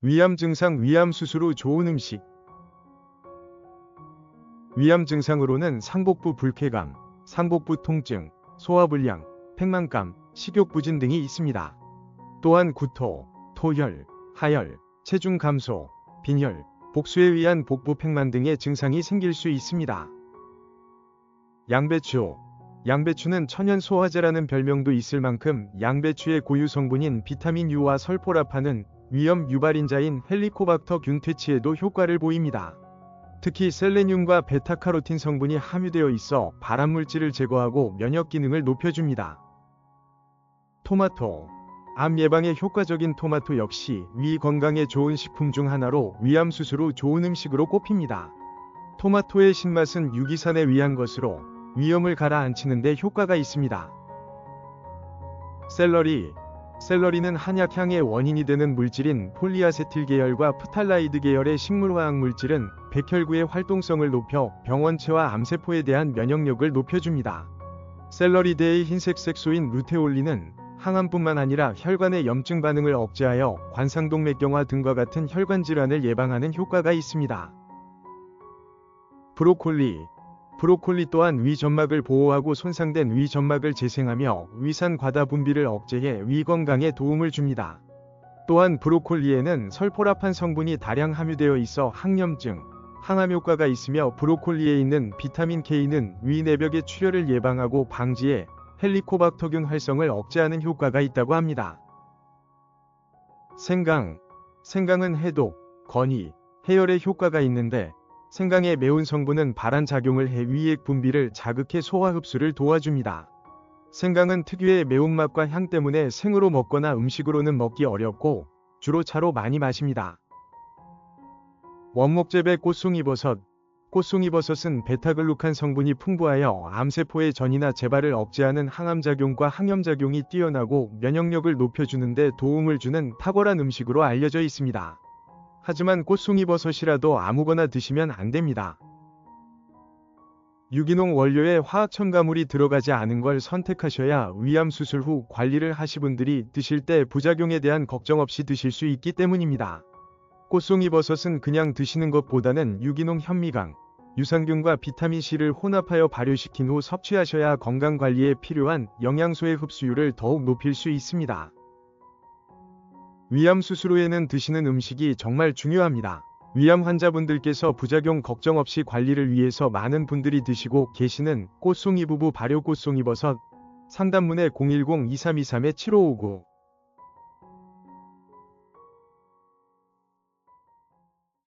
위암 증상 위암 수술 후 좋은 음식 위암 증상으로는 상복부 불쾌감, 상복부 통증, 소화불량, 팽만감, 식욕부진 등이 있습니다. 또한 구토, 토혈, 하열, 체중 감소, 빈혈, 복수에 의한 복부 팽만 등의 증상이 생길 수 있습니다. 양배추 양배추는 천연 소화제라는 별명도 있을 만큼 양배추의 고유 성분인 비타민 U와 설포라파는 위염 유발인자인 헬리코박터 균 퇴치에도 효과를 보입니다. 특히 셀레늄과 베타카로틴 성분이 함유되어 있어 발암물질을 제거하고 면역 기능을 높여줍니다. 토마토 암 예방에 효과적인 토마토 역시 위 건강에 좋은 식품 중 하나로 위암 수술 후 좋은 음식으로 꼽힙니다. 토마토의 신맛은 유기산에 의한 것으로 위염을 가라앉히는 데 효과가 있습니다. 샐러리 샐러리는 한약향의 원인이 되는 물질인 폴리아세틸 계열과 프탈라이드 계열의 식물화학 물질은 백혈구의 활동성을 높여 병원체와 암세포에 대한 면역력을 높여줍니다. 샐러리대의 흰색 색소인 루테올린은 항암뿐만 아니라 혈관의 염증 반응을 억제하여 관상동맥경화 등과 같은 혈관 질환을 예방하는 효과가 있습니다. 브로콜리 브로콜리 또한 위 점막을 보호하고 손상된 위 점막을 재생하며 위산 과다 분비를 억제해 위 건강에 도움을 줍니다. 또한 브로콜리에는 설포라판 성분이 다량 함유되어 있어 항염증, 항암 효과가 있으며 브로콜리에 있는 비타민 K는 위 내벽의 출혈을 예방하고 방지해 헬리코박터균 활성을 억제하는 효과가 있다고 합니다. 생강 생강은 해독, 건이, 해열에 효과가 있는데 생강의 매운 성분은 발한 작용을 해 위액 분비를 자극해 소화 흡수를 도와줍니다. 생강은 특유의 매운맛과 향 때문에 생으로 먹거나 음식으로는 먹기 어렵고 주로 차로 많이 마십니다. 원목재배 꽃송이버섯 꽃송이버섯은 베타글루칸 성분이 풍부하여 암세포의 전이나 재발을 억제하는 항암작용과 항염작용이 뛰어나고 면역력을 높여주는 데 도움을 주는 탁월한 음식으로 알려져 있습니다. 하지만 꽃송이버섯이라도 아무거나 드시면 안 됩니다. 유기농 원료에 화학 첨가물이 들어가지 않은 걸 선택하셔야 위암 수술 후 관리를 하시 분들이 드실 때 부작용에 대한 걱정 없이 드실 수 있기 때문입니다. 꽃송이 버섯은 그냥 드시는 것보다는 유기농 현미강, 유산균과 비타민C를 혼합하여 발효시킨 후 섭취하셔야 건강관리에 필요한 영양소의 흡수율을 더욱 높일 수 있습니다. 위암 수술 후에는 드시는 음식이 정말 중요합니다. 위암 환자분들께서 부작용 걱정 없이 관리를 위해서 많은 분들이 드시고 계시는 꽃송이 부부 발효 꽃송이 버섯 상담문에 010-2323-7559